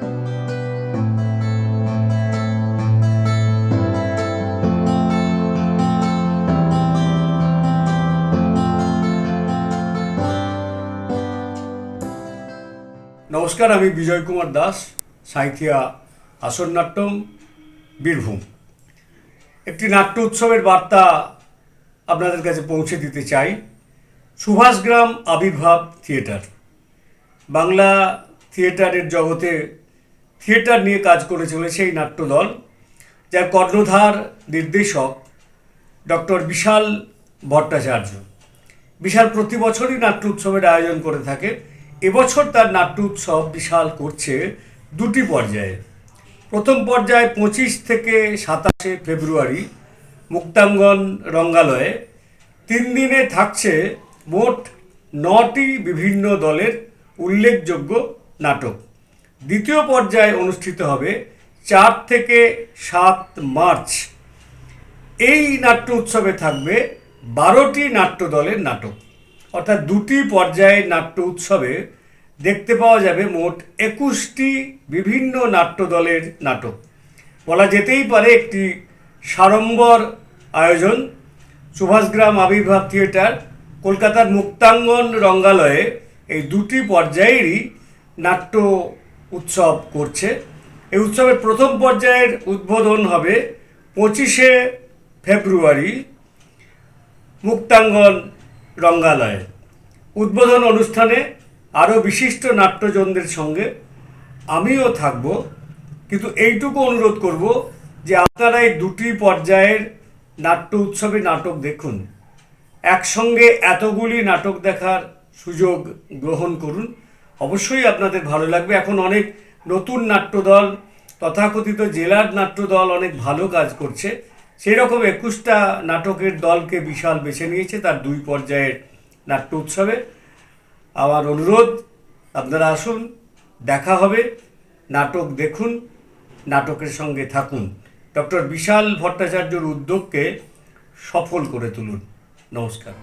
নমস্কার, আমি বিজয় কুমার দাস, সাঁইথিয়া আসন নাট্যম, বীরভূম। একটি নাট্য উৎসবের বার্তা আপনাদের কাছে পৌঁছে দিতে চাই। সুভাষগ্রাম আবির্ভাব থিয়েটার। বাংলা থিয়েটারের জগতে থিয়েটার নিয়ে কাজ করে চলেছে এই নাট্যদল, যার কর্ণধার নির্দেশক ডক্টর বিশাল ভট্টাচার্য। বিশাল প্রতি বছরই নাট্য উৎসবের আয়োজন করে থাকে। এবছর তার নাট্য উৎসব বিশাল করছে দুটি পর্যায়ে। প্রথম পর্যায়ে পঁচিশ থেকে সাতাশে ফেব্রুয়ারি মুক্তাঙ্গন রঙ্গালয়ে। তিন দিনে থাকছে মোট নটি বিভিন্ন দলের উল্লেখযোগ্য নাটক। দ্বিতীয় পর্যায়ে অনুষ্ঠিত হবে চার থেকে সাত মার্চ। এই নাট্য উৎসবে থাকবে বারোটি নাট্য দলের নাটক। অর্থাৎ দুটি পর্যায়ে নাট্য উৎসবে দেখতে পাওয়া যাবে মোট একুশটি বিভিন্ন নাট্য দলের নাটক। বলা যেতেই পারে একটি সাড়ম্বর আয়োজন। সুভাষগ্রাম আবির্ভাব থিয়েটার, কলকাতার মুক্তাঙ্গন রঙ্গালয়ে এই দুটি পর্যায়েরই নাট্য উৎসব করছে। এই উৎসবের প্রথম পর্যায়ের উদ্বোধন হবে পঁচিশে ফেব্রুয়ারি মুক্তাঙ্গন রঙ্গালয়ে। উদ্বোধন অনুষ্ঠানে আরও বিশিষ্ট নাট্যজনদের সঙ্গে আমিও থাকব, কিন্তু এইটুকু অনুরোধ করব যে আপনারা এই দুটি পর্যায়ের নাট্য উৎসবে নাটক দেখুন। একসঙ্গে এতগুলি নাটক দেখার সুযোগ গ্রহণ করুন। অবশ্যই আপনাদের ভালো লাগবে। এখন অনেক নতুন নাট্যদল, তথাকথিত জেলার নাট্যদল অনেক ভালো কাজ করছে। সেই রকম একুশটা নাটকের দলকে বিশাল বেছে নিয়েছে তার দুই পর্যায়ের নাট্য উৎসবে। আমার অনুরোধ, আপনারা আসুন, দেখা হবে, নাটক দেখুন, নাটকের সঙ্গে থাকুন। ডক্টর বিশাল ভট্টাচার্যর উদ্যোগকে সফল করে তুলুন। নমস্কার।